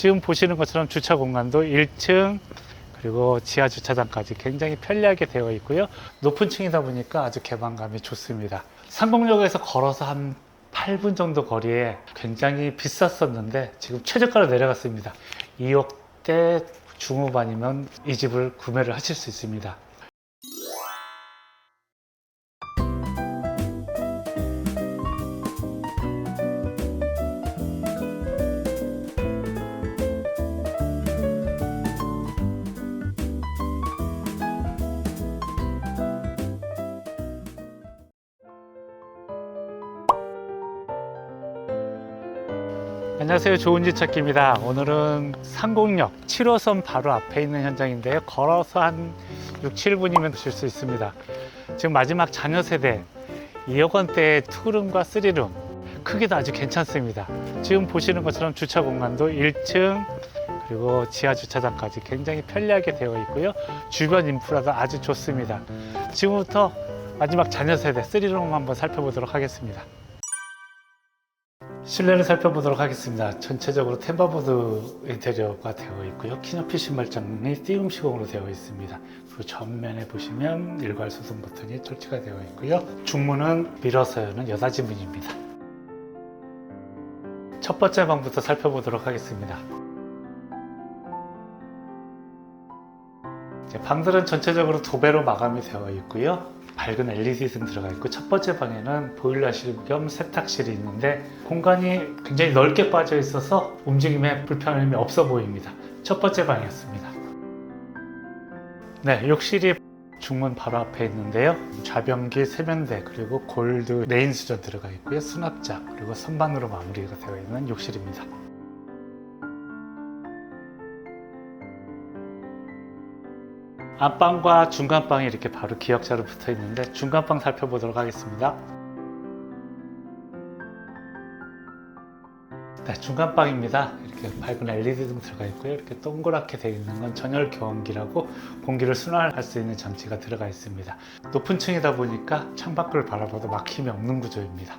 지금 보시는 것처럼 주차 공간도 1층 그리고 지하 주차장까지 굉장히 편리하게 되어 있고요. 높은 층이다 보니까 아주 개방감이 좋습니다. 상공역에서 걸어서 한 8분 정도 거리에 굉장히 비쌌었는데 지금 최저가로 내려갔습니다. 2억대 중후반이면 이 집을 구매를 하실 수 있습니다. 안녕하세요. 좋은 집 찾기입니다. 오늘은 상공역 7호선 바로 앞에 있는 현장인데요. 걸어서 한 6, 7분이면 오실 수 있습니다. 지금 마지막 자녀 세대 2억 원대의 투룸과 3룸 크기도 아주 괜찮습니다. 지금 보시는 것처럼 주차 공간도 1층 그리고 지하 주차장까지 굉장히 편리하게 되어 있고요. 주변 인프라도 아주 좋습니다. 지금부터 마지막 자녀 세대 3룸 한번 살펴보도록 하겠습니다. 실내를 살펴보도록 하겠습니다. 전체적으로 템바보드 인테리어가 되어 있고요. 키높이 신발장이 띄움 시공으로 되어 있습니다. 그리고 전면에 보시면 일괄 소등 버튼이 설치가 되어 있고요. 중문은 밀어서 여는 여닫이 문입니다. 첫 번째 방부터 살펴보도록 하겠습니다. 방들은 전체적으로 도배로 마감이 되어 있고요. 밝은 LED 등 들어가 있고 첫 번째 방에는 보일러실 겸 세탁실이 있는데 공간이 굉장히 넓게 빠져 있어서 움직임에 불편함이 없어 보입니다. 첫 번째 방이었습니다. 네, 욕실이 중문 바로 앞에 있는데요. 좌변기 세면대 그리고 골드 레인 수전 들어가 있고요. 수납장 그리고 선반으로 마무리가 되어 있는 욕실입니다. 앞방과 중간방이 이렇게 바로 기역자로 붙어 있는데 중간방 살펴보도록 하겠습니다. 네, 중간방입니다. 이렇게 밝은 LED 등 들어가 있고요. 이렇게 동그랗게 되어 있는 건 전열 교환기라고 공기를 순환할 수 있는 장치가 들어가 있습니다. 높은 층이다 보니까 창밖을 바라봐도 막힘이 없는 구조입니다.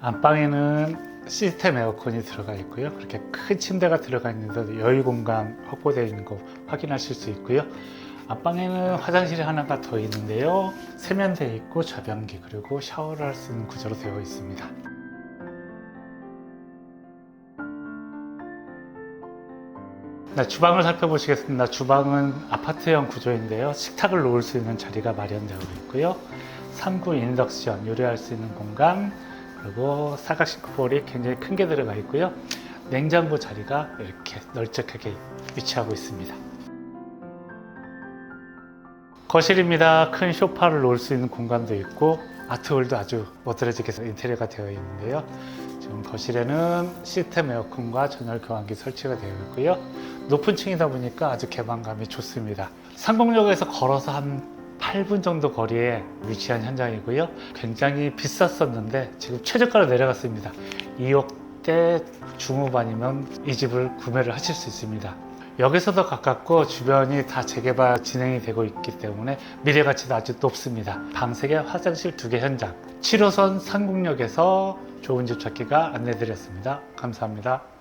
안방에는 시스템 에어컨이 들어가 있고요. 그렇게 큰 침대가 들어가 있는데도 여유 공간 확보되어 있는 거 확인하실 수 있고요. 안방에는 화장실이 하나가 더 있는데요. 세면대 있고 좌변기 그리고 샤워를 할 수 있는 구조로 되어 있습니다. 네, 주방을 살펴보시겠습니다. 주방은 아파트형 구조인데요. 식탁을 놓을 수 있는 자리가 마련되어 있고요. 3구 인덕션, 요리할 수 있는 공간, 그리고 사각 싱크볼이 굉장히 큰 게 들어가 있고요. 냉장고 자리가 이렇게 널찍하게 위치하고 있습니다. 거실입니다. 큰 소파를 놓을 수 있는 공간도 있고 아트홀도 아주 멋들어지게 인테리어가 되어 있는데요. 지금 거실에는 시스템 에어컨과 전열 교환기 설치가 되어 있고요. 높은 층이다 보니까 아주 개방감이 좋습니다. 상공역에서 걸어서 한 8분 정도 거리에 위치한 현장이고요. 굉장히 비쌌었는데 지금 최저가로 내려갔습니다. 2억대 중후반이면 이 집을 구매를 하실 수 있습니다. 여기서도 가깝고 주변이 다 재개발 진행이 되고 있기 때문에 미래 가치도 아주 높습니다. 방 3개, 화장실 2개 현장. 7호선 상공역에서 좋은 집 찾기가 안내드렸습니다. 감사합니다.